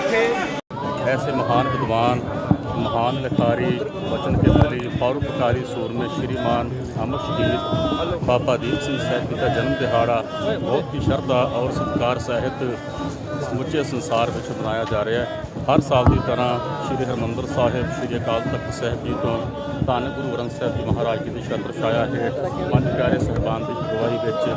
ऐसे महान विद्वान महान लखारी वचन के बली फारूकारी सूरमे श्रीमान अमर शहीद बाबा दीप सिंह साहब जी का जन्म दिहाड़ा बहुत ही श्रद्धा और सत्कार सहित ਸਮੁੱਚੇ ਸੰਸਾਰ ਵਿੱਚ ਮਨਾਇਆ ਜਾ ਰਿਹਾ ਹੈ। ਹਰ ਸਾਲ ਦੀ ਤਰ੍ਹਾਂ ਸ੍ਰੀ ਹਰਮੰਦਰ ਸਾਹਿਬ, ਸ੍ਰੀ ਅਕਾਲ ਤਖਤ ਸਾਹਿਬ ਜੀ ਤੋਂ ਧੰਨ ਗੁਰੂ ਗ੍ਰੰਥ ਸਾਹਿਬ ਜੀ ਮਹਾਰਾਜ ਜੀ ਦੀ ਛਤਰ ਛਾਇਆ ਹੇਠ ਪੰਜ ਪਿਆਰੇ ਸਾਹਿਬਾਨ ਦੀ ਅਗਵਾਈ ਵਿੱਚ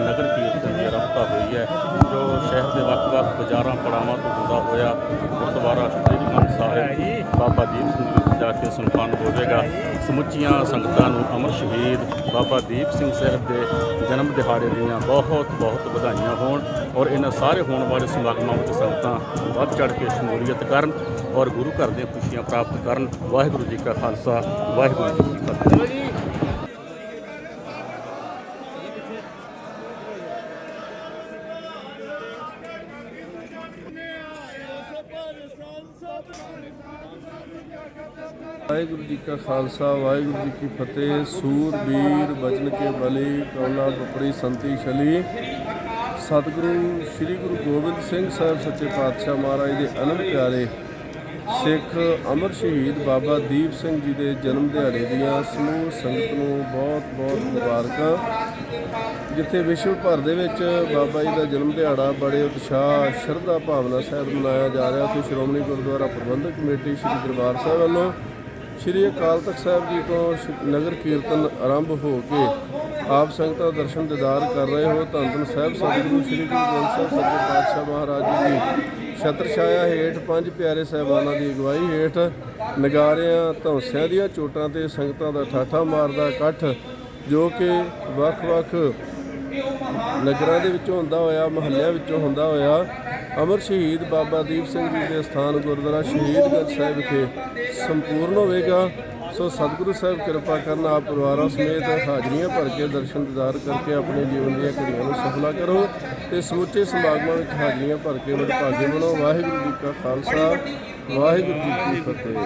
ਨਗਰ ਕੀਰਤਨ ਦੀ ਆਰੰਭਤਾ ਹੋਈ ਹੈ, ਜੋ ਸ਼ਹਿਰ ਦੇ ਵੱਖ-ਵੱਖ ਬਾਜ਼ਾਰਾਂ, ਪੜਾਵਾਂ ਤੋਂ ਹੁੰਦਾ ਹੋਇਆ ਗੁਰਦੁਆਰਾ ਸ੍ਰੀ ਗ੍ਰੰਥ ਸਾਹਿਬ, ਬਾਬਾ ਦੀਪ ਸਿੰਘ ਜੀ ਜਾ ਕੇ ਸੰਪੰਨ ਹੋਵੇਗਾ ਸਮੁੱਚੀਆਂ ਸੰਗਤਾਂ ਨੂੰ ਅਮਰ ਸ਼ਹੀਦ ਬਾਬਾ ਦੀਪ ਸਿੰਘ ਸਾਹਿਬ ਦੇ ਜਨਮ ਦਿਹਾੜੇ ਦੀਆਂ ਬਹੁਤ ਬਹੁਤ ਵਧਾਈਆਂ ਹੋਣ ਔਰ ਇਹਨਾਂ ਸਾਰੇ ਹੋਣ ਵਾਲੇ ਸਮਾਗਮਾਂ ਵਿੱਚ ਸੰਗਤਾਂ ਵੱਧ ਚੜ ਕੇ ਸ਼ਮੂਲੀਅਤ ਕਰਨ ਔਰ ਗੁਰੂ ਘਰ ਦੀਆਂ ਖੁਸ਼ੀਆਂ ਪ੍ਰਾਪਤ ਕਰਨ। ਵਾਹਿਗੁਰੂ ਜੀ ਕਾ ਖਾਲਸਾ, ਵਾਹਿਗੁਰੂ ਜੀ ਕੀ ਫਤਿਹ। ਵਾਹਿਗੁਰੂ ਜੀ ਕਾ ਖਾਲਸਾ, ਵਾਹਿਗੁਰੂ ਜੀ ਕੀ ਫਤਿਹ। ਸੂਰਬੀਰ ਬਚਨ ਕੇ ਬਲੀ, ਕੌਲਾ, ਬਪੜੀ, ਸੰਤੀ, ਛਲੀ। ਸਤਿਗੁਰੂ ਸ੍ਰੀ ਗੁਰੂ ਗੋਬਿੰਦ ਸਿੰਘ ਸਾਹਿਬ ਸੱਚੇ ਪਾਤਸ਼ਾਹ ਮਹਾਰਾਜ ਦੇ ਅਨੰਦ ਪਿਆਰੇ ਸਿੱਖ ਅਮਰ ਸ਼ਹੀਦ ਬਾਬਾ ਦੀਪ ਸਿੰਘ ਜੀ ਦੇ ਜਨਮ ਦਿਹਾੜੇ ਦੀਆਂ ਸਮੂਹ ਸੰਗਤ ਨੂੰ ਬਹੁਤ ਬਹੁਤ ਮੁਬਾਰਕਾਂ। ਜਿੱਥੇ ਵਿਸ਼ਵ ਭਰ ਦੇ ਵਿੱਚ ਬਾਬਾ ਜੀ ਦਾ ਜਨਮ ਦਿਹਾੜਾ ਬੜੇ ਉਤਸ਼ਾਹ, ਸ਼ਰਧਾ ਭਾਵਨਾ ਸਹਿਤ ਮਨਾਇਆ ਜਾ ਰਿਹਾ। ਤੇ ਸ਼੍ਰੋਮਣੀ ਗੁਰਦੁਆਰਾ ਪ੍ਰਬੰਧਕ ਕਮੇਟੀ ਸ੍ਰੀ ਦਰਬਾਰ ਸਾਹਿਬ ਵੱਲੋਂ ਸ੍ਰੀ ਅਕਾਲ ਤਖਤ ਸਾਹਿਬ ਜੀ ਤੋਂ ਸ਼- ਨਗਰ ਕੀਰਤਨ ਆਰੰਭ ਹੋ ਕੇ ਆਪ ਸੰਗਤਾਂ ਦਰਸ਼ਨ ਦਿਦਾਰ ਕਰ ਰਹੇ ਹੋ। ਧੰਨ ਧੰਨ ਸਾਹਿਬ, ਸਤਿਗੁਰੂ ਸ੍ਰੀ ਗੁਰੂ ਗ੍ਰੰਥ ਸਾਹਿਬ, ਸੱਚੇ ਪਾਤਸ਼ਾਹ ਮਹਾਰਾਜ ਜੀ ਦੀ ਛਤਰ ਛਾਇਆ ਹੇਠ ਪੰਜ ਪਿਆਰੇ ਸਾਹਿਬਾਨਾਂ ਦੀ ਅਗਵਾਈ ਹੇਠ ਨਗਾਰਿਆਂ, ਧੌਂਸਿਆਂ ਦੀਆਂ ਚੋਟਾਂ ਤੇ ਸੰਗਤਾਂ ਦਾ ਠਾਠਾ ਮਾਰਦਾ ਇਕੱਠ, ਜੋ ਕਿ ਵੱਖ-ਵੱਖ ਨਗਰਾਂ ਦੇ ਵਿੱਚੋਂ ਹੁੰਦਾ ਹੋਇਆ, ਮਹੱਲਿਆਂ ਵਿੱਚੋਂ ਹੁੰਦਾ ਹੋਇਆ। ਅਮਰ ਸ਼ਹੀਦ ਬਾਬਾ ਦੀਪ ਸਿੰਘ ਜੀ ਦੇ ਸਥਾਨ ਗੁਰਦੁਆਰਾ ਸ਼ਹੀਦਗੰਜ ਸਾਹਿਬ ਵਿਖੇ ਸੰਪੂਰਨ ਹੋਵੇਗਾ। ਸੋ ਸਤਿਗੁਰੂ ਸਾਹਿਬ ਕਿਰਪਾ ਕਰਨ ਆਪ ਪਰਿਵਾਰਾਂ ਸਮੇਤ ਹਾਜ਼ਰੀਆਂ ਭਰ ਕੇ ਦਰਸ਼ਨ ਦਿਦਾਰ ਕਰਕੇ ਆਪਣੇ ਜੀਵਨ ਦੀਆਂ ਘੜੀਆਂ ਨੂੰ ਸਫਲਾ ਕਰੋ ਤੇ ਸਮੁੱਚੇ ਸਮਾਗਮਾਂ ਵਿੱਚ ਹਾਜ਼ਰੀਆਂ ਭਰ ਕੇ ਵਡਭਾਗੇ ਬਣੋ। ਵਾਹਿਗੁਰੂ ਜੀ ਕਾ ਖਾਲਸਾ, ਵਾਹਿਗੁਰੂ ਜੀ ਕੀ ਫਤਿਹ।